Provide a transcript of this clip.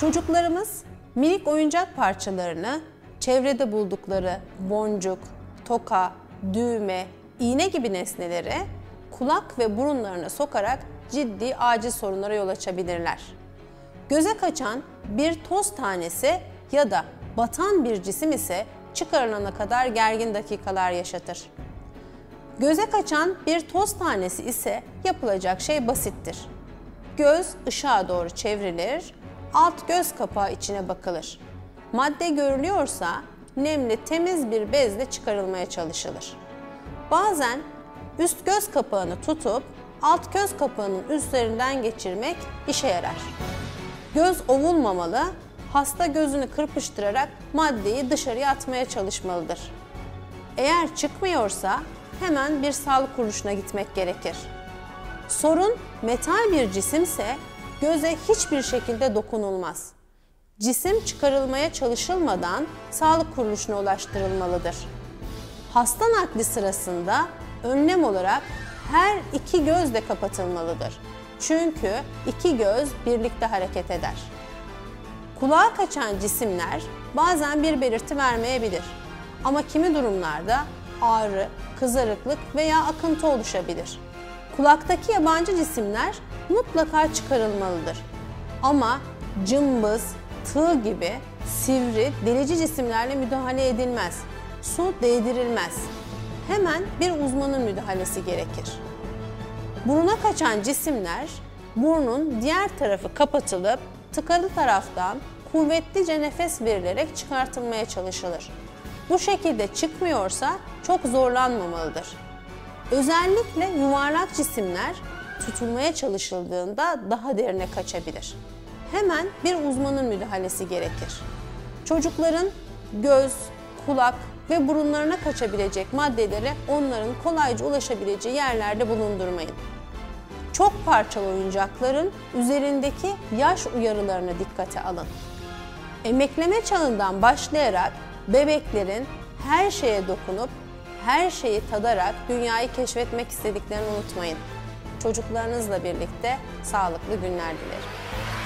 Çocuklarımız minik oyuncak parçalarını çevrede buldukları boncuk, toka, düğme, iğne gibi nesneleri kulak ve burunlarına sokarak ciddi acil sorunlara yol açabilirler. Göze kaçan bir toz tanesi ya da batan bir cisim ise çıkarılana kadar gergin dakikalar yaşatır. Göze kaçan bir toz tanesi ise yapılacak şey basittir. Göz ışığa doğru çevrilir, alt göz kapağı içine bakılır. Madde görülüyorsa nemli temiz bir bezle çıkarılmaya çalışılır. Bazen üst göz kapağını tutup alt göz kapağının üstlerinden geçirmek işe yarar. Göz ovulmamalı, hasta gözünü kırpıştırarak maddeyi dışarıya atmaya çalışmalıdır. Eğer çıkmıyorsa hemen bir sağlık kuruluşuna gitmek gerekir. Sorun metal bir cisimse göze hiçbir şekilde dokunulmaz. Cisim çıkarılmaya çalışılmadan sağlık kuruluşuna ulaştırılmalıdır. Hasta nakli sırasında önlem olarak her iki göz de kapatılmalıdır. Çünkü iki göz birlikte hareket eder. Kulağa kaçan cisimler bazen bir belirti vermeyebilir. Ama kimi durumlarda ağrı, kızarıklık veya akıntı oluşabilir. Kulaktaki yabancı cisimler mutlaka çıkarılmalıdır. Ama cımbız, tığ gibi sivri, delici cisimlerle müdahale edilmez. Su değdirilmez. Hemen bir uzmanın müdahalesi gerekir. Buruna kaçan cisimler burnun diğer tarafı kapatılıp tıkalı taraftan kuvvetlice nefes verilerek çıkartılmaya çalışılır. Bu şekilde çıkmıyorsa çok zorlanmamalıdır. Özellikle yuvarlak cisimler tutulmaya çalışıldığında daha derine kaçabilir. Hemen bir uzmanın müdahalesi gerekir. Çocukların göz, kulak ve burunlarına kaçabilecek maddeleri onların kolayca ulaşabileceği yerlerde bulundurmayın. Çok parçalı oyuncakların üzerindeki yaş uyarılarına dikkate alın. Emekleme çağından başlayarak bebeklerin her şeye dokunup, her şeyi tadarak dünyayı keşfetmek istediklerini unutmayın. Çocuklarınızla birlikte sağlıklı günler dilerim.